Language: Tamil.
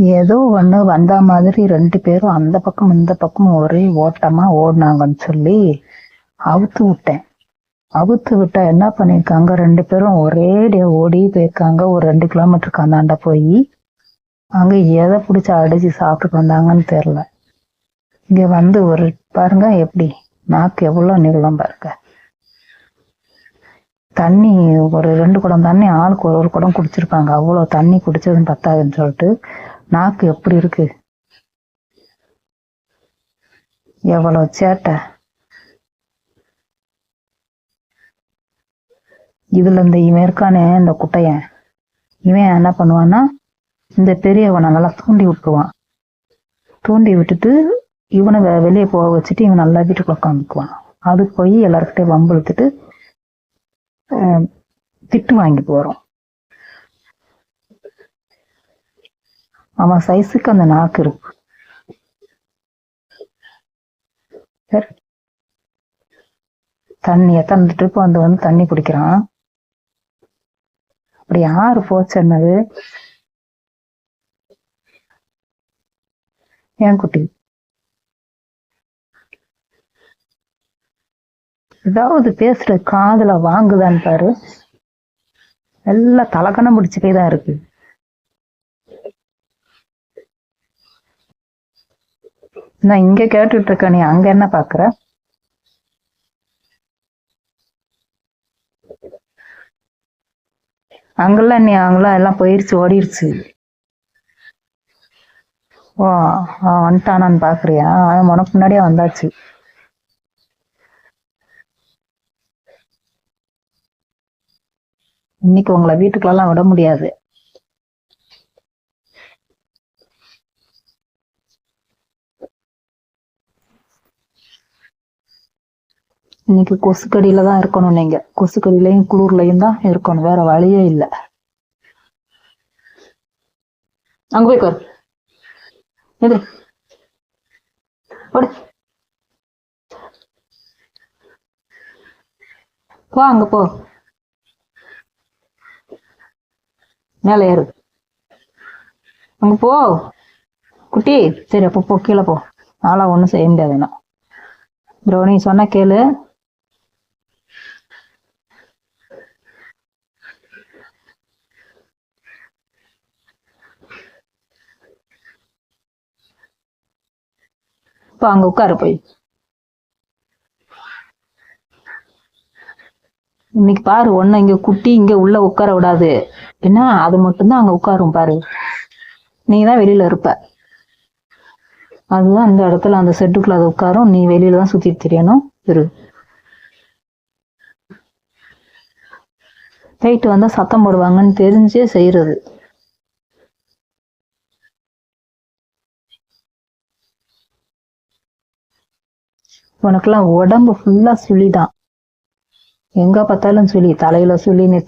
ஏதோ ஒண்ணு வந்த மாதிரி ரெண்டு பேரும் அந்த பக்கம் இந்த பக்கம் ஒரே ஓட்டமா ஓடினாங்கன்னு சொல்லி அவுத்து விட்டேன். அவுத்து விட்டா என்ன பண்ணிருக்காங்க? ரெண்டு பேரும் ஒரே டே ஓடி போயிருக்காங்க. ஒரு ரெண்டு கிலோமீட்டருக்கு அந்தாண்ட போய் அங்க எதை பிடிச்சி அடிச்சு சாப்பிட்டு வந்தாங்கன்னு தெரியல. இங்க வந்து ஒரு பாருங்க எப்படி நாக்கு எவ்வளவு நீளம் பாருங்க. தண்ணி ஒரு ரெண்டு குடம் தண்ணி ஆளுக்கு ஒரு ஒரு குடம் குடிச்சிருப்பாங்க. அவ்வளோ தண்ணி குடிச்சதும் பத்தாதுன்னு சொல்லிட்டு நாக்கு எப்படி இருக்கு? எவ்வளவு சேட்டை? இதுல இந்த இவன் இருக்கானே இந்த குட்டையன். இவன் என்ன பண்ணுவான்னா இந்த பெரியவனை நல்லா தூண்டி விட்டுருவான். தூண்டி விட்டுட்டு இவனை வெளியே போக வச்சுட்டு இவன் நல்லா வீட்டுக்குள்ள காமிக்குவான் அது போய் எல்லாருக்கிட்டே வம்பிழுத்துட்டு அஹ், திட்டு வாங்கிட்டு வரும். அவன் சைஸுக்கு அந்த நாக்கு இருக்கு. சரி. தண்ணி எத்தனை ட்ரிப் வந்து வந்து தண்ணி குடிக்கிறான்? அப்படி யாரு போச்சுன்னது என் குட்டி? ஏதாவது பேசுற காதுல வாங்குதான்னு பாரு. எல்லாம் தலக்கணம் பிடிச்ச தான் இருக்கு. நான் இங்க கேட்டுட்டு இருக்கேன் நீ அங்க என்ன பாக்குற? அங்கெல்லாம் நீ அங்கெல்லாம் எல்லாம் போயிருச்சு ஓடிருச்சு. ஓ வந்துட்டானான்னு பாக்குறியா? அவன் உனக்கு முன்னாடியே வந்தாச்சு. இன்னைக்கு உங்களை வீட்டுக்குள்ளெல்லாம் விட முடியாது. இன்னைக்கு கொசுக்கடியில தான் இருக்கணும் நீங்க. கொசுக்கடியிலையும் குளிர்லயும் தான் இருக்கணும். வேற வழியே இல்லை. அங்க போய் பாரு இது போ அங்க போ. மேல ஏறு. அங்க போ. குட்டி. சரி அப்போ போ கீழே போ. நாளா ஒன்றும் செய்ய முடியாது என்ன ப்ரோ நீ சொன்ன கேளு. வாங்க அங்க உட்காரு போய். இன்னைக்கு பாரு ஒண்ணு இங்க குட்டி இங்க உள்ள உட்கார விடாது. ஏன்னா அது மட்டும்தான் அங்க உட்காரும் பாரு. நீ தான் வெளியில இருப்ப. அதுதான் அந்த இடத்துல அந்த செட்டுக்குள்ள அது உட்காரும். நீ வெளியில தான் சுத்திட்டு தெரியணும். இரு. போயிட்டு வந்தா சத்தம் போடுவாங்கன்னு தெரிஞ்சே செய்யறது உனக்கெல்லாம் உடம்பு ஃபுல்லா சுழிதான். எங்க பார்த்தாலும் சுழி தலையில சுழி